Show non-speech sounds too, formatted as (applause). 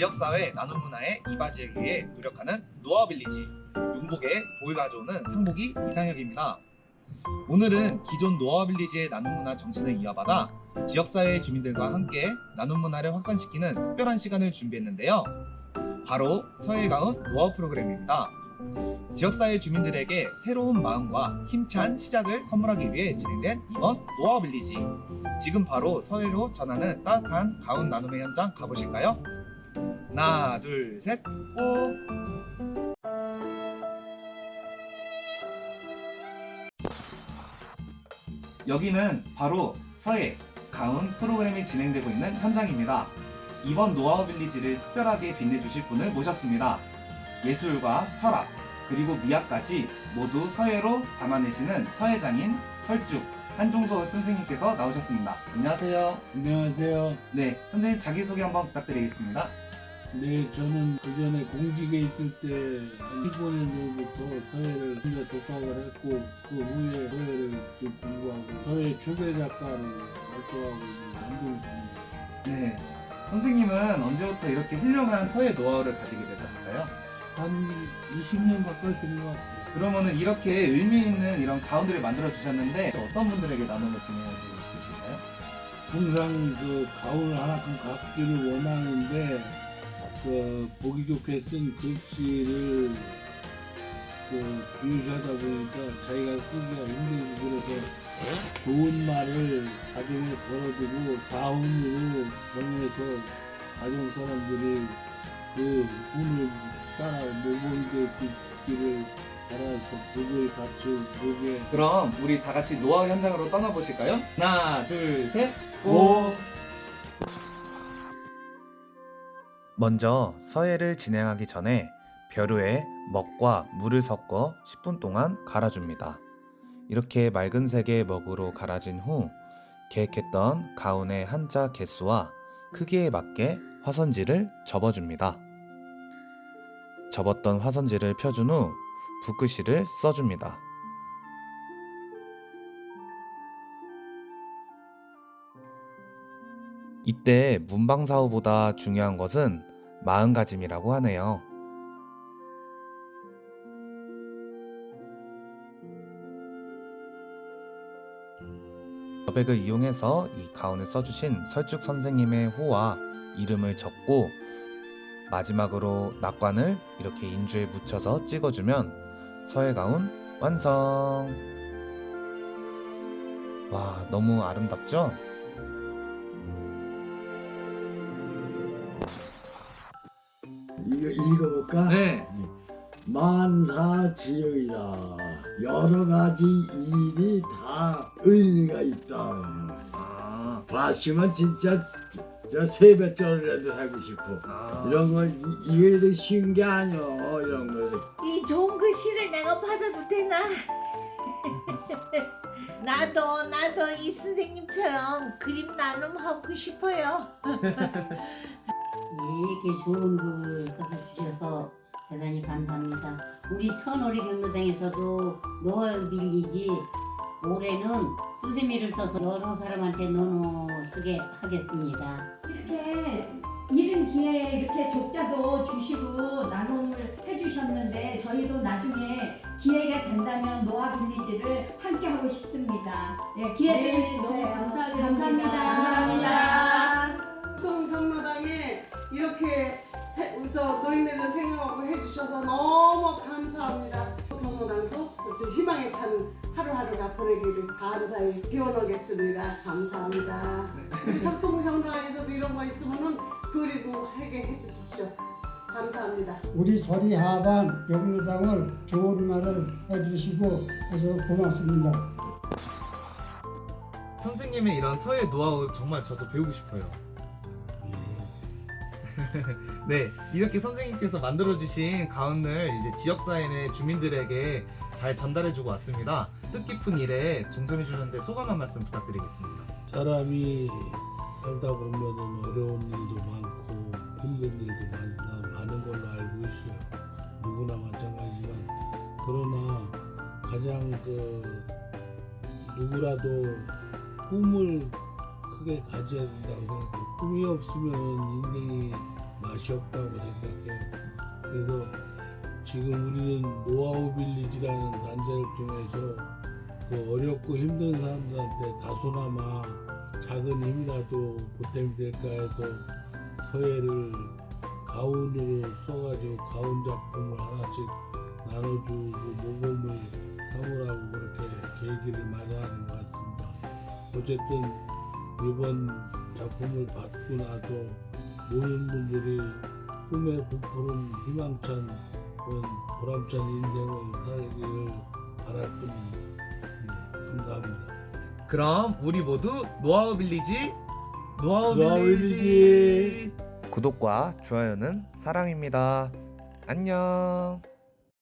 지역사회 나눔 문화의 이바지에 의해 노력하는 노아빌리지 용복의 보이 가져오는 상복이 이상혁입니다. 오늘은 기존 노아빌리지의 나눔 문화 정신을 이어받아 지역사회 주민들과 함께 나눔 문화를 확산시키는 특별한 시간을 준비했는데요. 바로 서해가운 노아 프로그램입니다. 지역사회 주민들에게 새로운 마음과 힘찬 시작을 선물하기 위해 진행된 이번 노아빌리지 지금 바로 서해로 전하는 따뜻한 가운 나눔의 현장 가보실까요? 하나 둘셋 고! 여기는 바로 서해 가운 프로그램이 진행되고 있는 현장입니다. 이번 노하우 빌리지를 특별하게 빛내주실 분을 모셨습니다. 예술과 철학 그리고 미학까지 모두 서해로 담아내시는 서해장인 설죽 한종서 선생님께서 나오셨습니다. 안녕하세요. 안녕하세요. 네, 선생님 자기소개 한번 부탁드리겠습니다. 네, 저는 그 전에 공직에 있을 때한 15년 전부터 서예를 혼자 독학을 했고 그 후에 서예를 좀 공부하고 서예 초대 작가로 활동하고 있는 남동생입니다. 네, 선생님은 언제부터 이렇게 훌륭한 서해 노하우를 가지게 되셨을까요? 한 20년 가까이 된 것 같아요. 그러면은 이렇게 의미 있는 이런 가운들을 만들어 주셨는데 어떤 분들에게 나눔을 진행해 주고 싶으실까요? 항상 그 가운을 하나큼 갖기를 원하는데 그 보기 좋게 쓴 글씨를 그 중요시하다 보니까 자기가 쓰기가 힘들고 그래서 좋은 말을 가정에 걸어두고 가훈으로 정해서 가정 사람들이 그 운을 따라 모범되기를 따라서 복을 갖추 복에 그럼 우리 다 같이 노하우 현장으로 떠나보실까요? 하나, 둘, 셋, 고! 먼저 서해를 진행하기 전에 벼루에 먹과 물을 섞어 10분 동안 갈아줍니다. 이렇게 맑은 색의 먹으로 갈아진 후 계획했던 가운의 한자 개수와 크기에 맞게 화선지를 접어줍니다. 접었던 화선지를 펴준 후 붓글씨를 써줍니다. 이때 문방사우보다 중요한 것은 마음가짐이라고 하네요. 여백을 이용해서 이 가운을 써주신 설죽 선생님의 호와 이름을 적고 마지막으로 낙관을 이렇게 인주에 묻혀서 찍어주면 서해 가운 완성! 와, 너무 아름답죠? 이거 읽어볼까? 네. 만사지의라 여러 가지 일이 다 의미가 있다. 아, 봤으면 진짜 저 세뱃절이라도 하고 싶어. 아. 이런 거 이- 이게 쉬운 게 아니여 이런 거. 이 좋은 글씨를 내가 받아도 되나? (laughs) 나도 나도 이 선생님처럼 그림 나눔 하고 싶어요. (laughs) 이렇게 좋은 글 써서 주셔서 대단히 감사합니다. 우리 천오리 경로당에서도 노을 빌리지 올해는 수세미를 떠서 여러 사람한테 나눠 쓰게 하겠습니다. 이렇게 이른 기회에 이렇게 족자도 주시고 나눔 된다면 노아 빌리지를 함께 하고 싶습니다. 네, 기회를 주세요. 감사합니다. 감사합니다. 동 경로당에 이렇게 세- 저 노인네들 생각하고 해주셔서 너무 감사합니다. 경로당도 또 희망에 찬 하루하루가 보내기를 감사히 기원하겠습니다. 감사합니다. 우리 적동 경로당에서도 이런 거 있으면은 그리고 하게 해주십시오. 감사합니다. 우리 소리 하반 경로당을 좋은 말을 해주시고 해서 고맙습니다. 선생님의 이런 서해 노하우 정말 저도 배우고 싶어요. (laughs) 네, 이렇게 선생님께서 만들어주신 가운을 이제 지역사회 내 주민들에게 잘 전달해주고 왔습니다. 뜻깊은 일에 중점해주는데 소감 한 말씀 부탁드리겠습니다. 사람이 살다 보면은 어려운 일도 많고 힘든 일도 많, 많은 걸로 알고 있어요. 누구나 마찬가지지만 그러나 가장 그 누구라도 꿈을 크게 가져야 된다고 생각해요. 꿈이 없으면 인생이 맛이 없다고 생각해요. 그래서 지금 우리는 노하우 빌리지라는 단체를 통해서 그 어렵고 힘든 사람들한테 다소나마 작은 힘이라도 보탬이 될까 해서 서예를 가운으로 써가지고 가운 작품을 하나씩 나눠주고 모범을 삼으라고 그렇게 계기를 마련하는 것 같습니다. 어쨌든 이번 작품을 받고 나서 모든 분들이 꿈에 부푸른 희망찬 그런 보람찬 인생을 살기를 바랄 뿐입니다. 네, 감사합니다. 그럼 우리 모두 노하우 빌리지 노하우 노하우 빌리지 빌리지. 구독과 좋아요는 사랑입니다. 안녕.